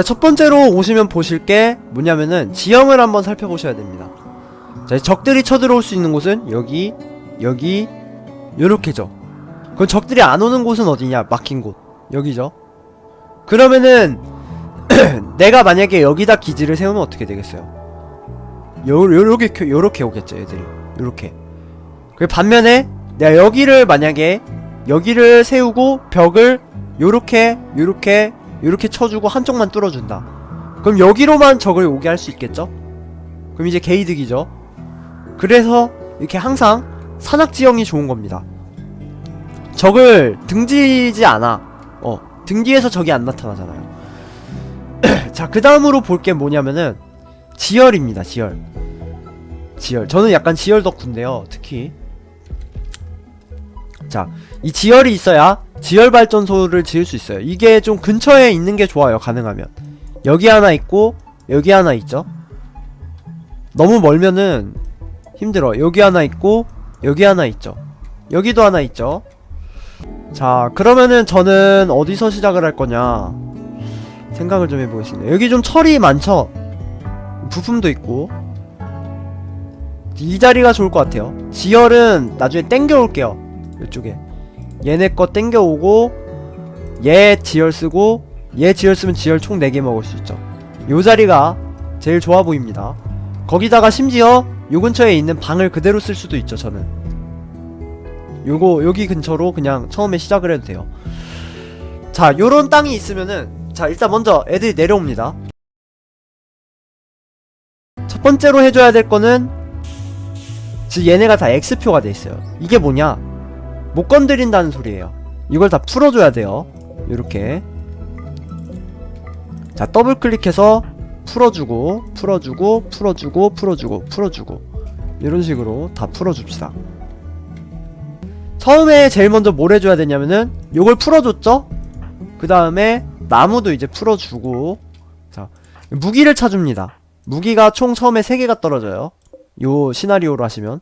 일단 첫 번째로 오시면 보실 게 뭐냐면은 지형을 한번 살펴보셔야 됩니다. 자, 적들이 쳐들어올 수 있는 곳은 여기, 여기, 요렇게죠. 그럼 적들이 안 오는 곳은 어디냐? 막힌 곳. 여기죠. 그러면은 내가 만약에 여기다 기지를 세우면 어떻게 되겠어요? 요, 요렇게, 켜- 요렇게 오겠죠, 애들이. 요렇게. 그 반면에 내가 여기를 만약에 여기를 세우고 벽을 요렇게, 요렇게, 요렇게 쳐주고 한쪽만 뚫어준다. 그럼 여기로만 적을 오게 할 수 있겠죠? 그럼 이제 개이득이죠. 그래서 이렇게 항상 산악 지형이 좋은 겁니다. 적을 등지지 않아. 어, 등 뒤에서 적이 안 나타나잖아요. 자, 그 다음으로 볼 게 뭐냐면은 지열입니다. 지열. 지열. 저는 약간 지열 덕후인데요. 특히. 자, 이 지열이 있어야 지열 발전소를 지을 수 있어요. 이게 좀 근처에 있는 게 좋아요. 가능하면. 여기 하나 있고 여기 하나 있죠. 너무 멀면은 힘들어. 여기 하나 있고 여기 하나 있죠. 여기도 하나 있죠. 자, 그러면은 저는 어디서 시작을 할 거냐? 생각을 좀 해보겠습니다. 여기 좀 철이 많죠? 부품도 있고. 이 자리가 좋을 것 같아요. 지열은 나중에 땡겨올게요. 이쪽에. 얘네 거 땡겨오고, 얘 지열 쓰고, 얘 지열 쓰면 지열 총 4개 먹을 수 있죠. 요 자리가 제일 좋아 보입니다. 거기다가 심지어 요 근처에 있는 방을 그대로 쓸 수도 있죠, 저는. 요거, 여기 근처로 그냥 처음에 시작을 해도 돼요. 자, 요런 땅이 있으면은, 자, 일단 먼저 애들이 내려옵니다. 첫 번째로 해줘야 될 거는, 지금 얘네가 다 X표가 돼 있어요. 이게 뭐냐? 못 건드린다는 소리예요. 이걸 다 풀어줘야 돼요. 요렇게. 자, 더블 클릭해서 풀어주고, 풀어주고, 풀어주고, 풀어주고, 풀어주고. 이런 식으로 다 풀어줍시다. 처음에 제일 먼저 뭘 해줘야 되냐면은, 요걸 풀어줬죠? 그 다음에, 나무도 이제 풀어주고, 자, 무기를 찾습니다. 무기가 총 처음에 3개가 떨어져요. 요 시나리오로 하시면.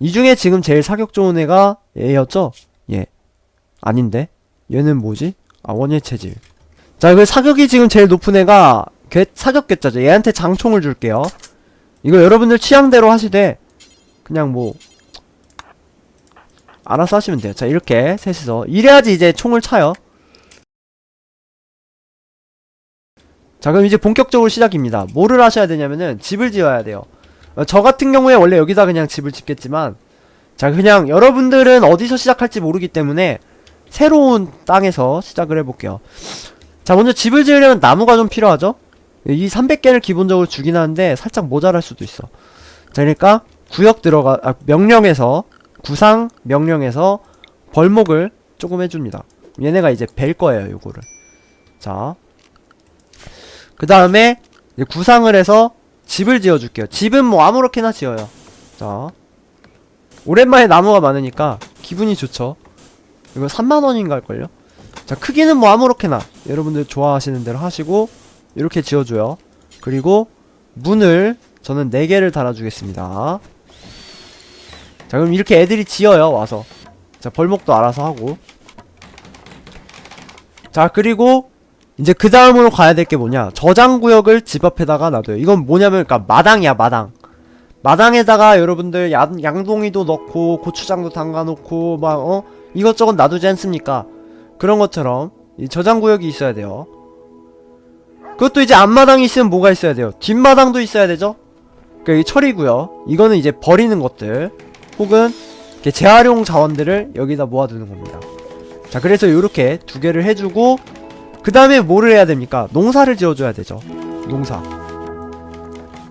이 중에 지금 제일 사격 좋은 애가 얘였죠? 얘. 아닌데? 얘는 뭐지? 아, 원예 체질. 자, 그 사격이 지금 제일 높은 애가 괴, 사격 괴짜죠. 얘한테 장총을 줄게요. 이거 여러분들 취향대로 하시되, 그냥 뭐, 알아서 하시면 돼요. 자, 이렇게 셋이서. 이래야지 이제 총을 차요. 자, 그럼 이제 본격적으로 시작입니다. 뭐를 하셔야 되냐면은, 집을 지어야 돼요. 어, 저 같은 경우에 원래 여기다 그냥 집을 짓겠지만, 자, 그냥 여러분들은 어디서 시작할지 모르기 때문에, 새로운 땅에서 시작을 해볼게요. 자, 먼저 집을 지으려면 나무가 좀 필요하죠? 이 300개를 기본적으로 주긴 하는데, 살짝 모자랄 수도 있어. 자, 그러니까, 구역 들어가, 아, 명령에서, 구상 명령에서, 벌목을 조금 해줍니다. 얘네가 이제 벨 거예요, 요거를. 자. 그 다음에, 구상을 해서, 집을 지어줄게요. 집은 뭐 아무렇게나 지어요. 자. 오랜만에 나무가 많으니까, 기분이 좋죠. 이거 3만원인가 할걸요? 자 크기는 뭐 아무렇게나 여러분들 좋아하시는 대로 하시고 이렇게 지어줘요 그리고 문을 저는 4개를 달아주겠습니다 자 그럼 이렇게 애들이 지어요 와서 자 벌목도 알아서 하고 자 그리고 이제 그 다음으로 가야 될 게 뭐냐 저장구역을 집 앞에다가 놔둬요 이건 뭐냐면 그니까 마당이야 마당 마당에다가 여러분들 양, 양동이도 넣고 고추장도 담가놓고 막 어? 이것저것 놔두지 않습니까 그런 것처럼 이 저장구역이 있어야 돼요. 그것도 이제 앞마당이 있으면 뭐가 있어야 돼요? 뒷마당도 있어야 되죠? 그러니까 이 철이고요. 이거는 이제 버리는 것들 혹은 이렇게 재활용 자원들을 여기다 모아두는 겁니다. 자, 그래서 이렇게 두 개를 해주고 그 다음에 뭐를 해야 됩니까? 농사를 지어줘야 되죠. 농사.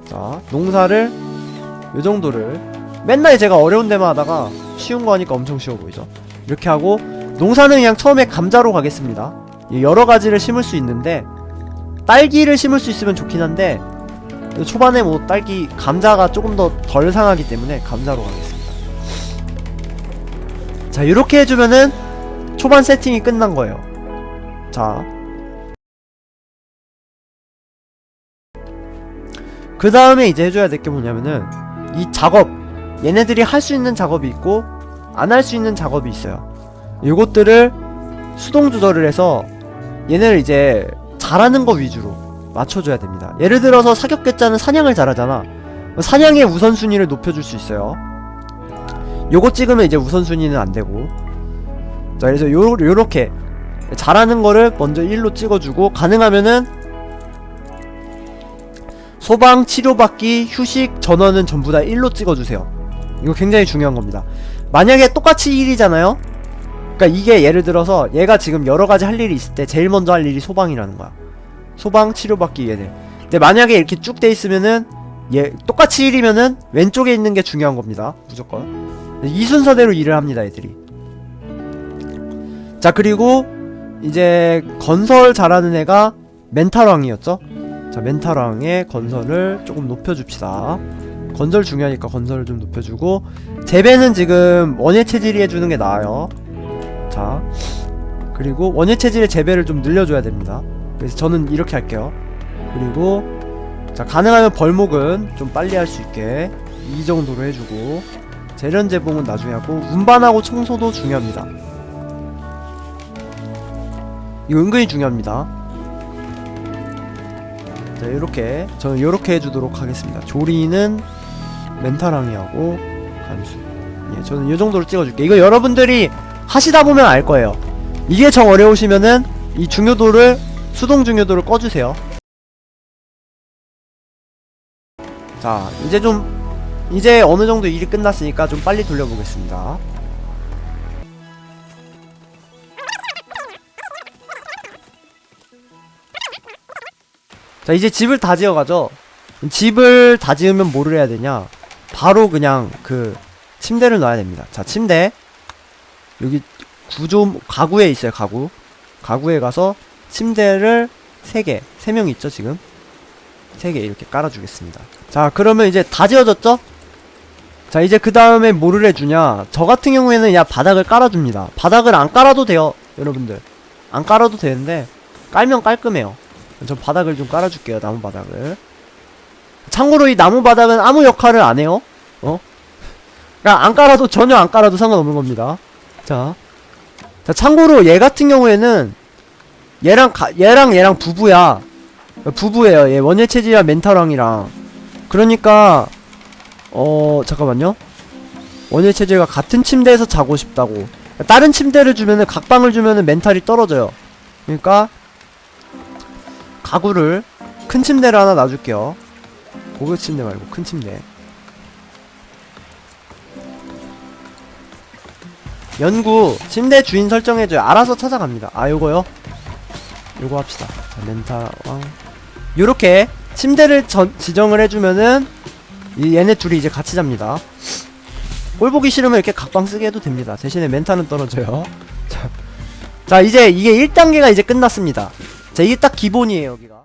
자, 농사를 요 정도를 맨날 제가 어려운 데만 하다가 쉬운 거 하니까 엄청 쉬워 보이죠? 이렇게 하고 농사는 그냥 처음에 감자로 가겠습니다. 여러 가지를 심을 수 있는데 딸기를 심을 수 있으면 좋긴 한데 초반에 뭐 딸기 감자가 조금 더 덜 상하기 때문에 감자로 가겠습니다. 자 이렇게 해주면은 초반 세팅이 끝난 거예요. 자. 그 다음에 이제 해줘야 될 게 뭐냐면은 이 작업 얘네들이 할 수 있는 작업이 있고 안 할 수 있는 작업이 있어요. 요것들을 수동 조절을 해서 얘네를 이제 잘하는 거 위주로 맞춰줘야 됩니다. 예를 들어서 사격개짜는 사냥을 잘하잖아. 사냥의 우선순위를 높여줄 수 있어요. 요거 찍으면 이제 우선순위는 안 되고. 자, 그래서 요, 요렇게 잘하는 거를 먼저 1로 찍어주고, 가능하면은 소방, 치료받기, 휴식, 전원은 전부 다 1로 찍어주세요. 이거 굉장히 중요한 겁니다. 만약에 똑같이 1이잖아요? 그러니까 이게 예를 들어서 얘가 지금 여러 가지 할 일이 있을 때 제일 먼저 할 일이 소방이라는 거야. 소방, 치료받기 얘네. 근데 만약에 이렇게 쭉 돼 있으면은 얘 똑같이 1이면은 왼쪽에 있는 게 중요한 겁니다. 무조건. 이 순서대로 일을 합니다, 애들이. 자, 그리고 이제 건설 잘하는 애가 멘탈왕이었죠? 자, 멘탈왕의 건설을 조금 높여줍시다. 건설 중요하니까 건설을 좀 높여주고 재배는 지금 원예 체질이 해주는 게 나아요. 자, 그리고 원예 체질의 재배를 좀 늘려줘야 됩니다. 그래서 저는 이렇게 할게요. 그리고 자 가능하면 벌목은 좀 빨리 할 수 있게 이 정도로 해주고 재련 재봉은 나중에 하고 운반하고 청소도 중요합니다. 이거 은근히 중요합니다. 자 이렇게 저는 이렇게 해주도록 하겠습니다. 조리는 멘탈항이 하고 간수. 예, 저는 이 정도로 찍어줄게. 이거 여러분들이 하시다 보면 알 거예요. 이게 정 어려우시면은 이 중요도를 수동 중요도를 꺼주세요. 자, 이제 좀 이제 어느 정도 일이 끝났으니까 좀 빨리 돌려보겠습니다. 자, 이제 집을 다 지어가죠. 집을 다 지으면 뭐를 해야 되냐? 바로 그냥 그 침대를 놔야 됩니다. 자, 침대 여기 구조 가구에 있어요. 가구 가구에 가서 침대를 3개 3명 있죠 지금 3개 이렇게 깔아주겠습니다 자 그러면 이제 다 지어졌죠? 자 이제 그 다음에 뭐를 해주냐 저 같은 경우에는 그냥 바닥을 깔아줍니다 바닥을 안 깔아도 돼요 여러분들 안 깔아도 되는데 깔면 깔끔해요 전 바닥을 좀 깔아줄게요 나무 바닥을 참고로 이 나무 바닥은 아무 역할을 안 해요 어? 그러니까 안 깔아도 전혀 안 깔아도 상관없는 겁니다 자, 자 참고로 얘 같은 경우에는 얘랑 가, 얘랑 얘랑 부부야. 부부예요. 얘 원예 체질이랑 멘탈왕이랑. 그러니까 어 잠깐만요. 원예 체질과 같은 침대에서 자고 싶다고. 다른 침대를 주면은 각방을 주면은 멘탈이 떨어져요. 그러니까 가구를 큰 침대를 하나 놔줄게요. 고급 침대 말고 큰 침대. 연구 침대 주인 설정해줘요. 알아서 찾아갑니다. 아 요거요? 요거 합시다. 자, 멘탈왕. 요렇게 침대를 전, 지정을 해주면은 이 얘네 둘이 이제 같이 잡니다. 꼴 보기 싫으면 이렇게 각방 쓰게 해도 됩니다. 대신에 멘탈은 떨어져요. 자, 자 이제 이게 1단계가 이제 끝났습니다 자 이게 딱 기본이에요 여기가